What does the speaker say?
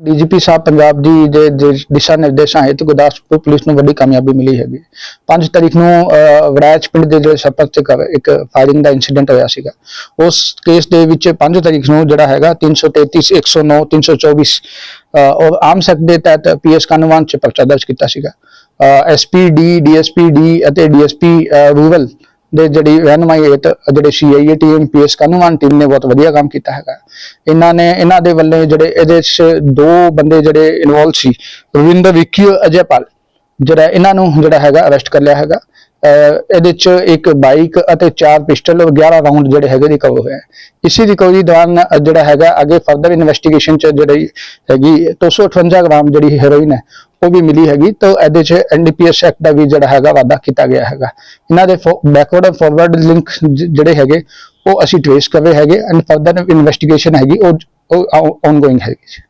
DGP Sahib Punjab ਦੀ ਦੇ ਦਿਸ਼ਾ ਨਿਰਦੇਸ਼ਾਂ ਹੇਠ ਗੁਰਦਾਸਪੁਰ ਪੁਲਿਸ ਨੂੰ ਵੱਡੀ ਕਾਮਯਾਬੀ ਮਿਲੀ ਹੈਗੀ। 5 ਤਰੀਕ ਨੂੰ ਅਹ, ਪਿੰਡ ਦੇ ਜਿਹੜੇ ਸਰਪੰਚ ਤੇ ਇੱਕ ਫਾਇਰਿੰਗ ਦਾ ਇਨਸੀਡੈਂਟ ਹੋਇਆ ਸੀਗਾ। ਉਸ ਕੇਸ ਦੇ ਵਿੱਚ 5 ਤਰੀਕ ਨੂੰ ਜਿਹੜਾ ਹੈਗਾ 333 109 324 ਅਹ, ਔਰ ਆਮ ਸੈਕਟ ਦੇ ਤਹਿਤ ਪੀਐਸ ਕਾਨੂੰਨ ਚ ਪਰਚਾ ਦਰਜ ਕੀਤਾ ਸੀਗਾ। ਐਸਪੀਡੀ ਡੀਐਸਪੀਡੀ ਅਤੇ ਡੀਐਸਪੀ ਰੂਰਲ ਦੇ ਜਿਹੜੀ ਰਹਿਨਮਾਈ ਜਿਹੜੇ ਸੀਆਈਏ ਟੀਮ ਪੀਐਸ ਕਾਨੂੰਨ ਟੀਮ ਨੇ ਬਹੁਤ ਵਧੀਆ ਕੰਮ ਕੀਤਾ ਹੈਗਾ। ਇਹਨਾਂ ਨੇ, ਇਹਨਾਂ ਦੇ ਵੱਲੋਂ ਜਿਹੜੇ ਇਹਦੇ 'ਚ ਦੋ ਬੰਦੇ ਜਿਹੜੇ ਇਨਵੋਲਵ ਸੀ, ਰਵਿੰਦਰ ਵਿੱਕੀ ਅਜੇਪਾਲ ਜਿਹੜਾ ਇਹਨਾਂ ਨੂੰ ਜਿਹੜਾ ਹੈਗਾ ਅਰੈਸਟ ਕਰ ਲਿਆ ਹੈਗਾ। ਇਹਦੇ 'ਚ ਇੱਕ ਬਾਈਕ ਅਤੇ ਚਾਰ ਪਿਸਟਲ ਔਰ 11 ਰਾਉਂਡ ਜਿਹੜੇ ਹੈਗੇ ਰਿਕਵਰ ਹੋਏ ਹੈ ਇਸੇ ਰਿਕਵਰੀ ਦੌਰਾਨ ਜਿਹੜਾ ਹੈਗਾ, ਅੱਗੇ ਫਰਦਰ ਇਨਵੈਸਟੀਗੇਸ਼ਨ 'ਚ ਜਿਹੜੀ ਹੈਗੀ 258 ਗ੍ਰਾਮ ਜਿਹੜੀ ਹੈਰੋਇਨ ਹੈ, ਉਹ ਵੀ ਮਿਲੀ ਹੈਗੀ। ਤਾਂ ਇਹਦੇ 'ਚ ਐਨਡੀਪੀਐਸ ਐਕਟ ਦਾ ਵੀ ਜਿਹੜਾ ਹੈਗਾ ਵਾਅਦਾ ਕੀਤਾ ਗਿਆ ਹੈਗਾ। ਇਹਨਾਂ ਦੇ ਬੈਕਵਰਡ ਐਂਡ ਫਾਰਵਰਡ ਲਿੰਕ ਜਿਹੜੇ ਹੈਗੇ, ਉਹ ਅਸੀਂ ਟ੍ਰੇਸ ਕਰ ਰਹੇ ਹੈਗੇ। ਐਂਡ ਫਰਦਰ ਇਨਵੈਸਟੀਗੇਸ਼ਨ ਹੈਗੀ, ਉਹ ਆਨਗੋਇੰਗ ਹੈਗੀ